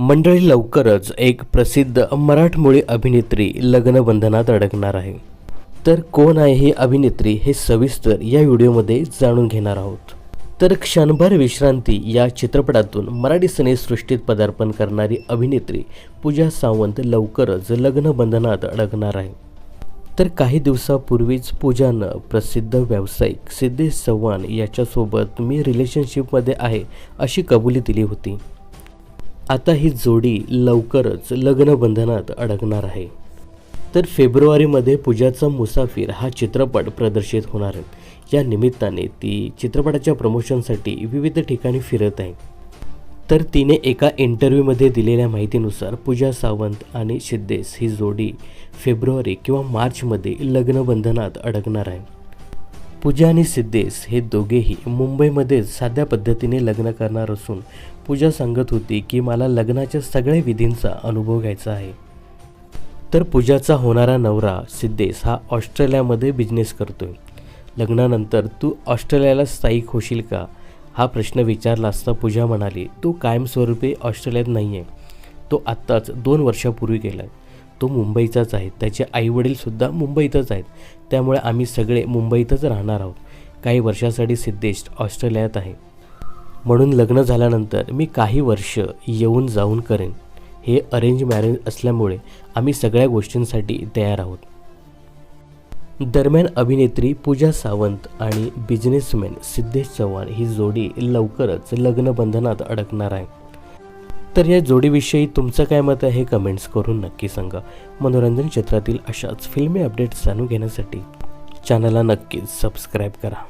मंडळी लवकरच एक प्रसिद्ध मराठमोळी अभिनेत्री लग्नबंधनात अडकणार आहे. तर कोण आहे ही अभिनेत्री हे सविस्तर या व्हिडिओमध्ये जाणून घेणार आहोत. तर क्षणभर विश्रांती या चित्रपटातून मराठी सिनेसृष्टीत पदार्पण करणारी अभिनेत्री पूजा सावंत लवकरच लग्नबंधनात अडकणार आहे. तर काही दिवसापूर्वीच पूजानं प्रसिद्ध व्यावसायिक सिद्धेश चव्हाण याच्यासोबत मी रिलेशनशिपमध्ये आहे अशी कबुली दिली होती. आता ही जोडी लवकरच लग्नबंधनात अडकणार आहे. तर फेब्रुवारीमध्ये पूजाचा मुसाफिर हा चित्रपट प्रदर्शित होणार आहे. या निमित्ताने ती चित्रपटाच्या प्रमोशनसाठी विविध ठिकाणी फिरत आहे. तर तिने एका इंटरव्ह्यूमध्ये दिलेल्या माहितीनुसार पूजा सावंत आणि सिद्धेश ही जोडी फेब्रुवारी किंवा मार्चमध्ये लग्नबंधनात अडकणार आहे. पूजा आणि सिद्धेश हे दोघेही मुंबईमध्येच साध्या पद्धतीने लग्न करणार असून पूजा सांगत होती की मला लग्नाच्या सगळ्या विधींचा अनुभव घ्यायचा आहे. तर पूजाचा होणारा नवरा सिद्धेश हा ऑस्ट्रेलियामध्ये बिझनेस करतोय. लग्नानंतर तू ऑस्ट्रेलियाला स्थायिक होशील का? हा प्रश्न विचारला असता पूजा म्हणाली तो कायमस्वरूपी ऑस्ट्रेलियात नाही आहे तो आत्ताच दोन वर्षापूर्वी गेला आहे तो मुंबईचाच आहे. त्याचे आईवडीलसुद्धा मुंबईतच आहेत. त्यामुळे आम्ही सगळे मुंबईतच राहणार आहोत. काही वर्षासाठी सिद्धेश ऑस्ट्रेलियात आहे. म्हणून लग्न झाल्यानंतर मी काही वर्ष येऊन जाऊन करेन. हे अरेंज मॅरेज असल्यामुळे आम्ही सगळ्या गोष्टींसाठी तयार आहोत. दरम्यान अभिनेत्री पूजा सावंत आणि बिझनेसमॅन सिद्धेश चव्हाण ही जोडी लवकरच लग्नबंधनात अडकणार आहे. तर या जोडीविषयी तुमचं काय मत आहे कमेंट्स करून नक्की सांगा. मनोरंजन क्षेत्रातील अशाच फिल्मी अपडेट्स जाणून घेण्यासाठी चॅनलला नक्कीच सबस्क्राईब करा.